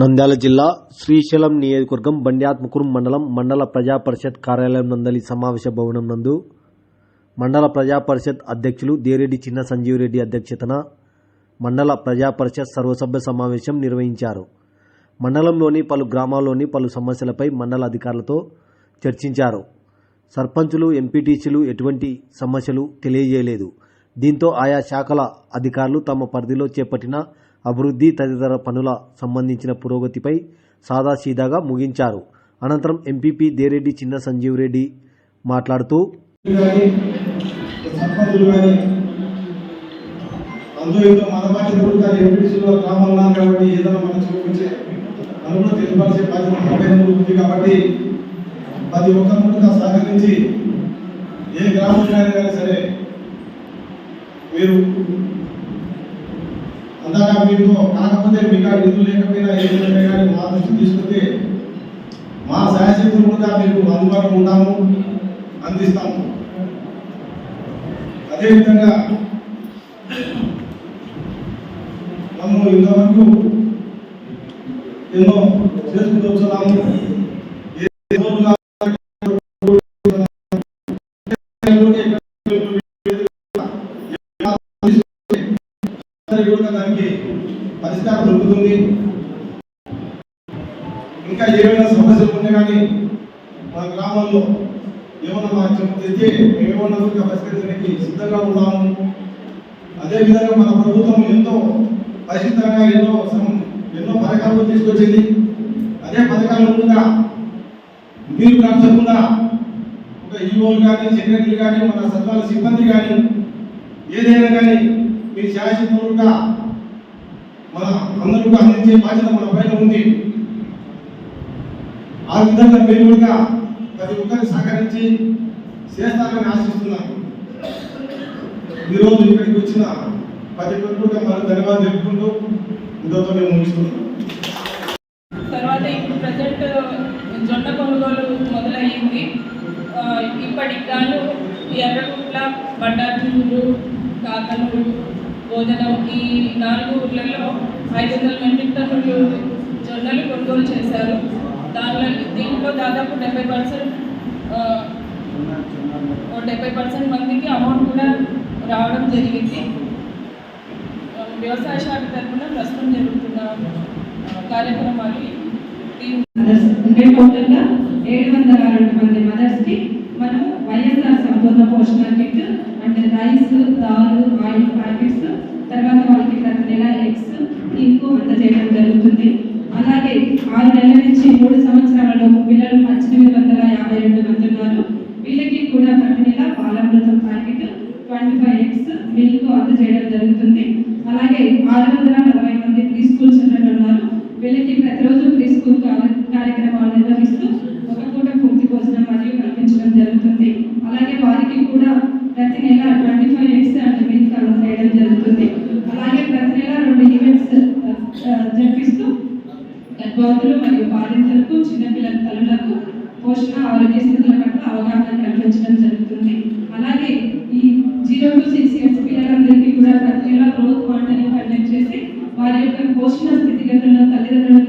నంద్యాల జిల్లా శ్రీశైలం నియోజకవర్గం బండ్యాత్మకురం మండలం మండల ప్రజా పరిషత్ కార్యాలయం నందలి సమావేశ భవనం నందు మండల ప్రజా పరిషత్ అధ్యక్షులు దేరెడ్డి చిన్న సంజీవరెడ్డి అధ్యక్షతన మండల ప్రజా పరిషత్ సర్వసభ్య సమావేశం నిర్వహించారు. మండలంలోని పలు గ్రామాల్లోని పలు సమస్యలపై మండల అధికారులతో చర్చించారు. సర్పంచులు ఎంపీటీసీలు ఎటువంటి సమస్యలు తెలియజేయలేదు. దీంతో ఆయా శాఖల అధికారులు తమ పరిధిలో చేపట్టిన అభివృద్ధి తదితర పనుల సంబంధించిన పురోగతిపై సాదాసీదాగా ముగించారు. అనంతరం ఎంపీపీ దేరెడ్డి చిన్న సంజీవ్ రెడ్డి మాట్లాడుతూ కాబట్టి ప్రతి ఒక్కరు కూడా సహకరించి ఏ గ్రామంలో సరే మీరు అందాక మీకు కాకపోతే మీకు కాడ నిధులు లేకపోయినా ఏ విధంగా కానీ మా దృష్టి తీసుకుంటే మా సహాయశక్తులు కూడా మీకు అందుబాటులో ఉంటాము అందిస్తాము. అదేవిధంగా మనము ఇంతవరకు ఎన్నో చేసుకుంటూ వచ్చున్నాము. దానికి పరిష్కారం దొరుకుతుంది. ఇంకా ఏమైనా సమస్యలు ఉంటే కానీ మన గ్రామంలో ఏమన్నా మాకు చెప్తే మేమేమన్నా కూడా పరిష్కరించడానికి సిద్ధంగా ఉన్నాము. అదేవిధంగా మన ప్రభుత్వం ఎంతో పరిశుద్ధంగా ఎన్నో సం- ఎన్నో పథకాలు తీసుకొచ్చింది. అదే పథకాలు కూడా మీరు కాల్చకుండా ఒక ఈఓలు కానీ సెక్రటరీలు కానీ మన సచివాలయ సిబ్బంది కానీ ఏదైనా కానీ మీ శాశ్వతంగా మన అందరూ అందించే బాధ్యత మన పైన ఉంది. ఆ విధంగా మీరు కూడా ప్రతి ఒక్కరిని సహకరించి చేస్తారని ఆశిస్తున్నాను. ఈరోజు ఇక్కడికి వచ్చిన ప్రతి ఒక్కరు కూడా మనం ధన్యవాదాలు తెలుపుకుంటూ ఇంతతో మేము ముగిస్తున్నాం. తర్వాత ఇప్పుడు ప్రజెంట్ జొన్న కొనుగోలు మొదలయ్యింది. ఆ, ఇప్పటికి గాను ఎర్రగుట్ల బండార్నూరు భోజనం ఈ నాలుగు ఊర్లలో ఐదు వందల మెట్రిక్ టన్నులు జొన్నలు కొనుగోలు చేశారు. దానిలో దీంట్లో దాదాపు డెబ్బై పర్సెంట్ డెబ్బై పర్సెంట్ మందికి అమౌంట్ కూడా రావడం జరిగింది. వ్యవసాయ శాఖ తరఫున ప్రస్తుతం జరుగుతున్న కార్యక్రమాలు టోటల్గా ఏడు వందల రెండు మంది మదర్స్కి మనం వైఎస్ఆర్ సంపూర్ణ పోషణ కిట్ అంటే రైస్ దాలు ఆయిల్ ప్యాకెట్స్ నెల ఎక్స్ ఇంకో చేయడం జరుగుతుంది. అలాగే ఆరు నెలల నుంచి మూడు సంవత్సరాలలో పిల్లలు పద్దెనిమిది వందల యాభై రెండు మంది ఉన్నారు. వీళ్ళకి కూడా ప్రతి నెల పాలామృతం packet twenty five X milk అందజేయడం జరుగుతుంది. అలాగే ఆరు వందల నలభై మంది ప్రీ స్కూల్ చిల్డ్రన్ ఉన్నారు. వీళ్ళకి ప్రతిరోజు ప్రీ స్కూల్ కార్యక్రమాలు నిర్వహిస్తూ ఒక పూట పూర్తి భోజనం మరియు కల్పించడం జరుగుతుంది. అలాగే వారికి కూడా ప్రతి నెల twenty five years and milk చేయడం జరుగుతుంది. అలాగే ప్రతి నెల రెండు ఈవెంట్స్ జరిపిస్తూ గర్భవతులు మరియు బాలింతలకు చిన్నపిల్లల తల్లులకు పోషణ ఆరోగ్య స్థితుల పట్ల అవగాహన కల్పించడం జరుగుతుంది. అలాగే ఈ జీరో టు సిక్స్ ఇయర్స్ పిల్లలందరికీ కూడా ప్రతి నెల గ్రోత్ మానిటరింగ్ కండక్ట్ చేసి వారి యొక్క పోషణ స్థితిగతులను తల్లిదండ్రుల